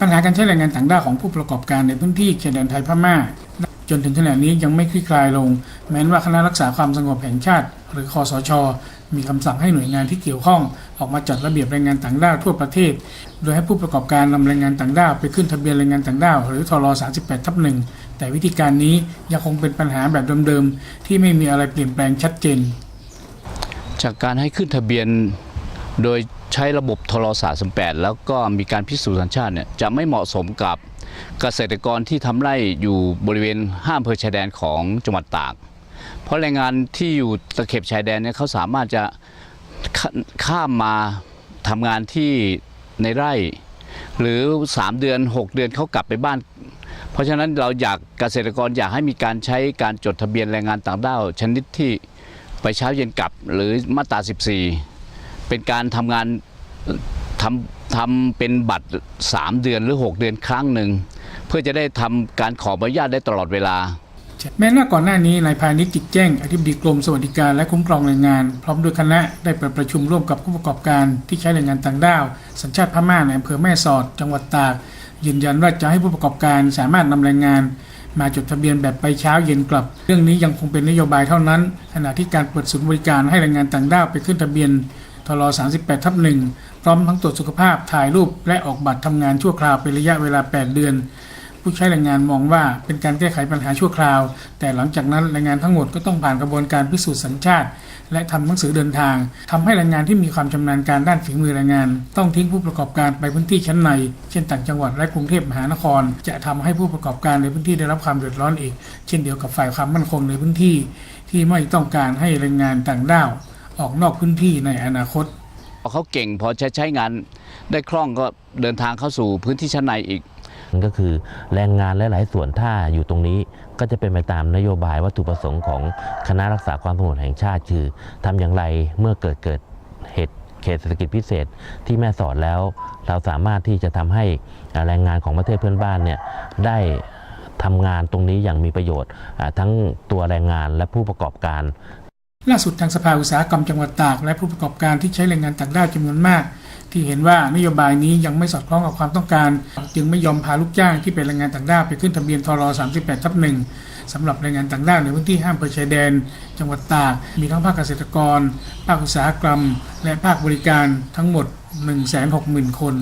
ปัญหาการใช้แรงงานต่างด้าวของผู้ประกอบการในพื้นที่ชายแดนไทยพม่า จนถึงขณะนี้ยังไม่คลี่คลายลง แม้ว่าคณะรักษาความสงบแห่งชาติ หรือคอสช มีคำสั่งให้หน่วยงานที่เกี่ยวข้อง ออกมาจัดระเบียบแรงงานต่างด้าวทั่วประเทศ โดยให้ผู้ประกอบการนำแรงงานต่างด้าวไปขึ้นทะเบียนแรงงานต่างด้าวหรือทร38ทับหนึ่งแต่วิธีการนี้ยังคงเป็นปัญหาแบบเดิมๆที่ไม่มีอะไรเปลี่ยนแปลงชัดเจน จากการให้ขึ้นทะเบียน โดยใช้ระบบทรศาสตร์38แล้วก็มีการพิสูจน์สัญชาติเนี่ยจะไม่เหมาะสมกับเกษตรกรที่ทำไร่อยู่บริเวณห้ามอำเภอชายแดนของจังหวัดตาก เพราะแรงงานที่อยู่ตะเข็บชายแดนเนี่ยเขาสามารถจะข้าข้ามมาทำงานที่ในไร่ หรือ 3 เดือน 6 เดือนเขากลับไปบ้าน เพราะฉะนั้นเราอยากเกษตรกรอยากให้มีการใช้การจดทะเบียนแรงงานต่างด้าวชนิดที่ไปเช้าเย็นกลับหรือมาตรา 14 เป็นการทำงานทำทำเป็นบัตร 3 เดือนหรือ 6 เดือนครั้งหนึ่ง เพื่อจะได้ทำการขออนุญาตได้ตลอดเวลา แม้ว่าก่อนหน้านี้นายพาณิชย์จิตแจ้งอธิบดีกรมสวัสดิการและคุ้มครองแรงงาน พร้อมด้วยคณะได้เปิดประชุมร่วมกับผู้ประกอบการที่ใช้แรงงานต่างด้าว สัญชาติพม่าในอำเภอแม่สอด จังหวัดตากยืนยันว่าจะให้ผู้ประกอบการสามารถนำแรงงานมาจดทะเบียนแบบไปเช้าเย็นกลับ เรื่องนี้ยังคงเป็นนโยบายเท่านั้น ขณะที่การเปิดศูนย์บริการให้แรงงานต่างด้าวไปขึ้นทะเบียน ทร38ทับหนึ่งพร้อมทั้งตรวจสุขภาพถ่ายรูปและออกบัตรทำงานชั่วคราวเป็นระยะเวลา 8 เดือน ผู้ใช้แรงงานมองว่าเป็นการแก้ไขปัญหาชั่วคราว แต่หลังจากนั้นแรงงานทั้งหมดก็ต้องผ่านกระบวนการพิสูจน์สัญชาติ และทำหนังสือเดินทางทำให้แรงงานที่มีความชำนาญการด้านฝีมือแรงงาน ต้องทิ้งผู้ประกอบการไปพื้นที่ชั้นใน เช่นต่างจังหวัดและกรุงเทพมหานคร จะทำให้ผู้ประกอบการในพื้นที่ได้รับความเดือดร้อนอีก เช่นเดียวกับฝ่ายความมั่นคงในพื้นที่ ที่ไม่ต้องการให้แรงงานต่างด้าว ออกนอกพื้นที่ในอนาคตพอเขาเก่งพอใช้ใช้งานได้คล่องก็เดินทางเข้าสู่พื้นที่ชั้นในอีกก็คือแรงงานหลายๆส่วนถ้าอยู่ตรงนี้ก็จะเป็นไปตามนโยบายวัตถุประสงค์ของคณะรักษาความสงบแห่งชาติ คือทำอย่างไรเมื่อเกิดเกิดเหตุเขตเศรษฐกิจพิเศษที่แม่สอดแล้ว เราสามารถที่จะทำให้แรงงานของประเทศเพื่อนบ้านเนี่ยได้ทำงานตรงนี้อย่างมีประโยชน์อ่าทั้งตัวแรงงานและผู้ประกอบการ ล่าสุดทางสภาอุตสาหกรรมจังหวัดตาก และผู้ประกอบการที่ใช้แรงงานต่างด้าวจำนวนมาก ที่เห็นว่านโยบายนี้ยังไม่สอดคล้องกับความต้องการ จึงไม่ยอมพาลูกจ้างที่เป็นแรงงานต่างด้าวไปขึ้นทะเบียนทร38ทับหนึ่งสำหรับแรงงานต่างด้าวในพื้นที่ห้ามอำเภอชายแดน จังหวัดตาก มีทั้งภาคเกษตรกร ภาคอุตสาหกรรม และภาคบริการทั้งหมด 160,000 คน